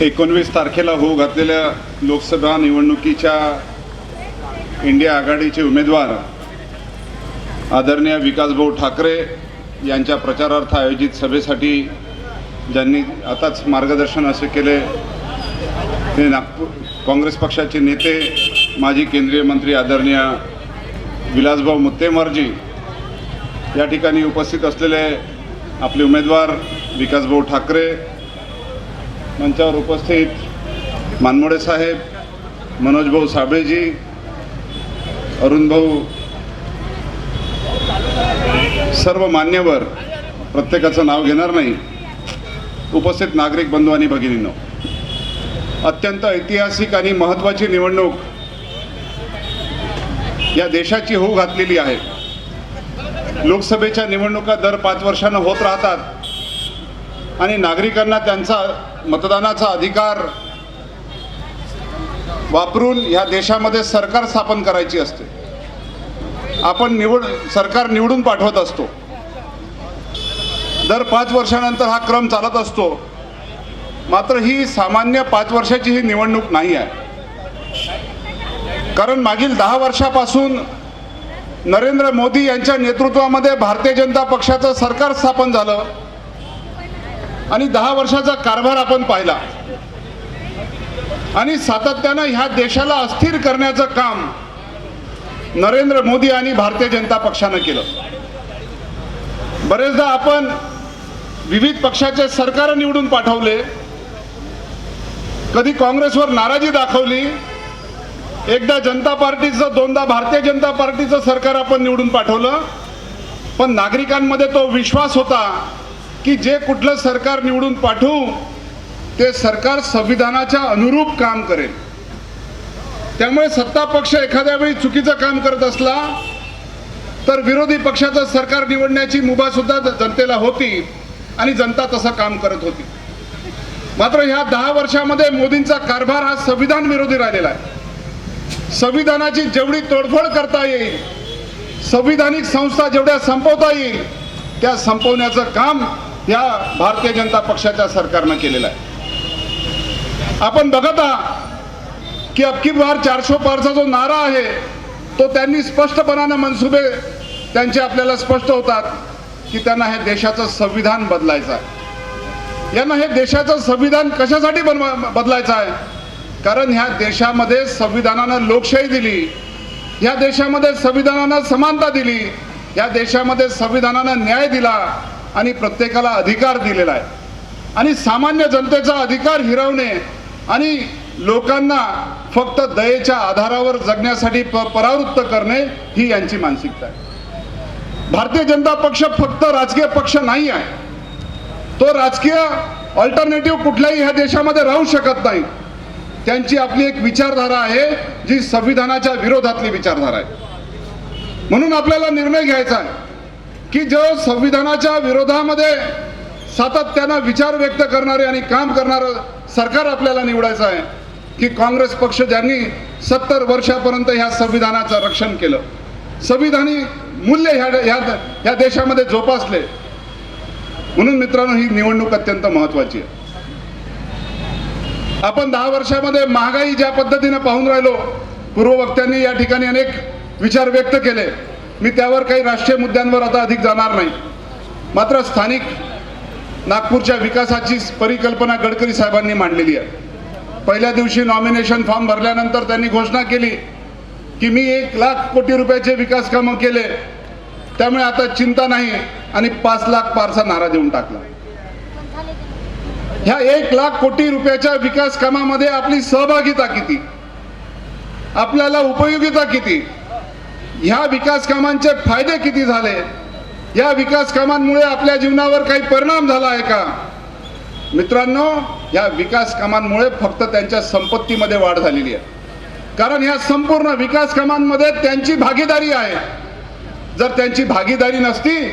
एकोणवीस तारखेला होऊ घातलेल्या लोकसभा निवडणुकीच्या इंडिया आघाडीचे उमेदवार आदरणीय विकासभाऊ ठाकरे यांच्या प्रचारार्थ आयोजित सभेसाठी ज्यांनी आताच मार्गदर्शन असे केले ते नागपूर काँग्रेस पक्षाचे नेते माजी केंद्रीय मंत्री आदरणीय विलासभाऊ मुत्तेमरजी या ठिकाणी उपस्थित असलेले आपले उमेदवार विकासभाऊ ठाकरे मंचावर उपस्थित मानमोडे साहेब मनोजभाऊ साबळेजी अरुणभाऊ सर्व मान्यवर प्रत्येकाचं नाव घेणार नाही उपस्थित नागरिक बंधू आणि भगिनींनो. अत्यंत ऐतिहासिक आणि महत्त्वाची निवडणूक या देशाची होऊ घातलेली आहे. लोकसभेच्या निवडणुका दर पाच वर्षानं होत राहतात आणि नागरिकांना त्यांचा मतदानाचा अधिकार वापरून ह्या देशामध्ये सरकार स्थापन करायची असते. आपण निवड सरकार निवडून पाठवत असतो. दर पाच वर्षानंतर हा क्रम चालत असतो. मात्र ही सामान्य पाच वर्षाची ही निवडणूक नाही आहे. कारण मागील दहा वर्षापासून नरेंद्र मोदी यांच्या नेतृत्वामध्ये भारतीय जनता पक्षाचं सरकार स्थापन झालं. आणि दहा वर्षाचा कारभार आपण पाहिला. आणि सातत्यानं ह्या देशाला अस्थिर करण्याचं काम नरेंद्र मोदी आणि भारतीय जनता पक्षानं केलं. बरेचदा आपण विविध पक्षाचे सरकार निवडून पाठवले. कधी काँग्रेसवर नाराजी दाखवली. एकदा जनता पार्टीचं दोनदा भारतीय जनता पार्टीचं सरकार आपण निवडून पाठवलं. पण नागरिकांमध्ये तो विश्वास होता. की जे कुठलं सरकार निवडून पाठवू ते सरकार संविधानाच्या अनुरूप काम करेल. त्यामुळे सत्ता पक्ष एखाद्या वेळी चुकीचं काम करत असला तर विरोधी पक्षाचं सरकार निवडण्याची मुभा सुद्धा जनतेला होती आणि जनता तसं काम करत होती. मात्र ह्या दहा वर्षामध्ये मोदींचा कारभार हा संविधान विरोधी राहिलेला आहे. संविधानाची जेवढी तोडफोड करता येईल संविधानिक संस्था जेवढ्या संपवता येईल त्या संपवण्याचं काम या भारतीय जनता पक्षाच्या सरकारनं केलेला आहे. आपण बघत आहात की अबकी बार चारशे पारचा जो नारा आहे तो त्यांनी स्पष्टपणानं मनसुबे त्यांचे आपल्याला स्पष्ट होतात की त्यांना हे देशाचं संविधान बदलायचं आहे. यांना हे देशाचं संविधान कशासाठी बनवा बदलायचं आहे? कारण ह्या देशामध्ये संविधानानं लोकशाही दिली ह्या देशामध्ये संविधानानं समानता दिली ह्या देशामध्ये संविधानानं न्याय दिला आणि प्रत्येकाला अधिकार दिलेला आहे. आणि सामान्य जनतेचा अधिकार हिरावणे आणि लोकांना फक्त दयेच्या आधारावर जगण्यासाठी प परावृत्त करणे ही यांची मानसिकता आहे. भारतीय जनता पक्ष फक्त राजकीय पक्ष नाही आहे. तो राजकीय ऑल्टरनेटिव्ह कुठल्याही ह्या देशामध्ये राहू शकत नाही. त्यांची आपली एक विचारधारा आहे जी संविधानाच्या विरोधातली विचारधारा आहे. म्हणून आपल्याला निर्णय घ्यायचा आहे. की जो संविधानाच्या विरोधामध्ये सातत्यानं विचार व्यक्त करणारे आणि काम करणारं सरकार आपल्याला निवडायचं आहे की काँग्रेस पक्ष ज्यांनी सत्तर वर्षापर्यंत ह्या संविधानाचं रक्षण केलं. संविधानी मूल्य ह्या ह्या ह्या देशामध्ये जोपासले. म्हणून मित्रांनो ही निवडणूक अत्यंत महत्वाची आहे. आपण दहा वर्षामध्ये महागाई ज्या पद्धतीनं पाहून राहिलो पूर्ववक्त्यांनी या ठिकाणी अनेक विचार व्यक्त केले. मी त्यावर काही राष्ट्रीय मुद्द्यांवर आता अधिक जाणार नाही. मात्र स्थानिक नागपूरच्या विकासाची परिकल्पना गडकरी साहेबांनी मांडलेली आहे. पहिल्या दिवशी नॉमिनेशन फॉर्म भरल्यानंतर त्यांनी घोषणा केली की मी एक लाख कोटी रुपयाचे विकास कामं केले. त्यामुळे आता चिंता नाही आणि पाच लाख पारसा नारा देऊन टाकला. ह्या एक लाख कोटी रुपयाच्या विकास कामामध्ये आपली सहभागिता किती? आपल्याला उपयोगिता किती? ह्या विकास कामांचे फायदे किती झाले? या विकास कामांमुळे आपल्या जीवनावर काही परिणाम झाला आहे का? मित्रांनो या विकास कामांमुळे फक्त त्यांच्या संपत्तीमध्ये वाढ झालेली आहे. कारण ह्या संपूर्ण विकास कामांमध्ये त्यांची भागीदारी आहे. जर त्यांची भागीदारी नसती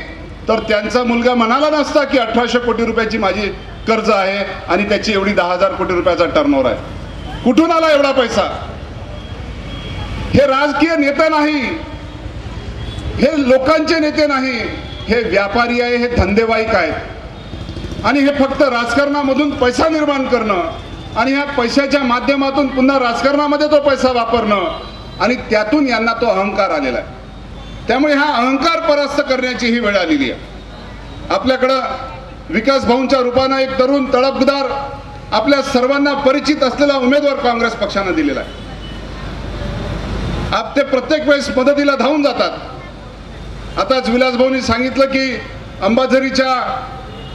तर त्यांचा मुलगा म्हणाला नसता की अठराशे कोटी रुपयाची माझी कर्ज आहे आणि त्याची एवढी दहा हजार कोटी रुपयाचा टर्नओव्हर आहे. कुठून आला एवढा पैसा? हे राजकीय नेते नाही. हे लोकांचे नेते नाही हे व्यापारी आहे हे धंदेवाईक आहेत. आणि हे फक्त राजकारणामधून पैसा निर्माण करणं आणि ह्या पैशाच्या माध्यमातून पुन्हा राजकारणामध्ये तो पैसा वापरणं आणि त्यातून यांना तो अहंकार आलेला आहे. त्यामुळे हा अहंकार परास्त करण्याची ही वेळ आलेली आहे. आपल्याकडं विकास भाऊंच्या रूपानं एक तरुण तळपदार आपल्या सर्वांना परिचित असलेला उमेदवार काँग्रेस पक्षानं दिलेला आहे. आप ते प्रत्येक वेळेस मदतीला धावून जातात. आताच विलासभाऊनी सांगितलं की अंबाझरीच्या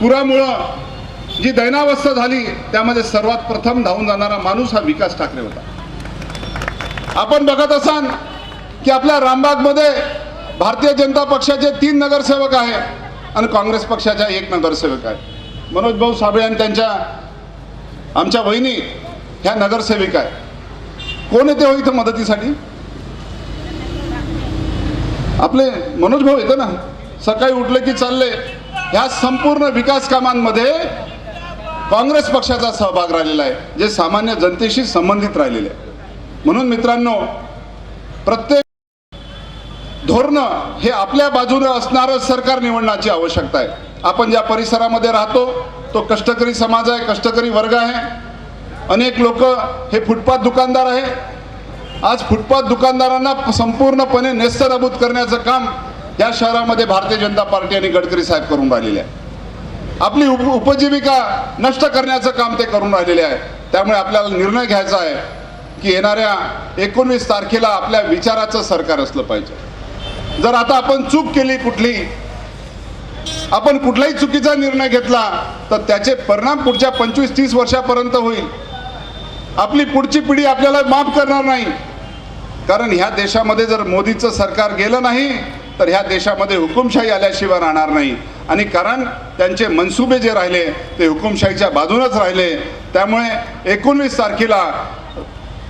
पुरामुळं जी दैनावस्था झाली त्यामध्ये सर्वात प्रथम धावून जाणारा माणूस हा विकास ठाकरे होता. आपण बघत असाल की आपल्या रामबागमध्ये भारतीय जनता पक्षाचे तीन नगरसेवक आहे आणि काँग्रेस पक्षाच्या एक नगरसेवक आहे. मनोज भाऊ साबळे आणि त्यांच्या आमच्या वहिनी ह्या नगरसेविका आहे कोण येते हो इथं मदतीसाठी? आपले मनोज भाऊ येतं ना? सकाळी उठले की चालले. ह्या संपूर्ण विकास कामांमध्ये काँग्रेस पक्षाचा सहभाग राहिलेला आहे जे सामान्य जनतेशी संबंधित राहिलेले आहे. म्हणून मित्रांनो प्रत्येक धोरणं हे आपल्या बाजूने असणारं सरकार निवडण्याची आवश्यकता आहे. आपण ज्या परिसरामध्ये राहतो तो कष्टकरी समाज आहे कष्टकरी वर्ग आहे. अनेक लोक हे फुटपाथ दुकानदार आहे. आज फुटपाथ दुकानदारांना संपूर्णपणे नेस्तनाबूत करण्याचं काम या शहरामध्ये भारतीय जनता पार्टी आणि गडकरी साहेब करून राहिलेले आहे. आपली उप उपजीविका नष्ट करण्याचं काम ते करून राहिलेले आहे. त्यामुळे आपल्याला निर्णय घ्यायचा आहे की येणाऱ्या एकोणवीस तारखेला आपल्या विचाराचं सरकार असलं पाहिजे. जर आता आपण चूक केली कुठली आपण कुठलाही चुकीचा निर्णय घेतला तर त्याचे परिणाम पुढच्या पंचवीस तीस वर्षापर्यंत होईल. आपली पुढची पिढी आपल्याला माफ करणार नाही. कारण ह्या देशामध्ये जर मोदीचं सरकार गेलं नाही तर ह्या देशामध्ये हुकुमशाही आल्याशिवाय राहणार नाही. आणि कारण त्यांचे मनसुबे जे राहिले ते हुकुमशाहीच्या बाजूनच राहिले. त्यामुळे एकोणवीस तारखेला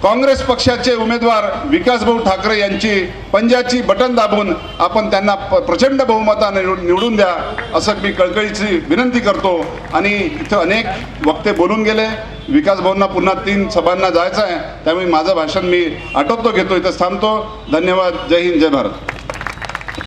काँग्रेस पक्षाचे उमेदवार विकासभाऊ ठाकरे यांची पंजाची बटन दाबून आपण त्यांना प- प्रचंड बहुमताने निवडून द्या असं मी कळकळीची विनंती करतो. आणि इथं अनेक वक्ते बोलून गेले. विकासभाऊंना पुन्हा तीन सभांना जायचं आहे त्यामुळे माझं भाषण मी आटोपतो घेतो इथं थांबतो. धन्यवाद. जय हिंद जय भारत.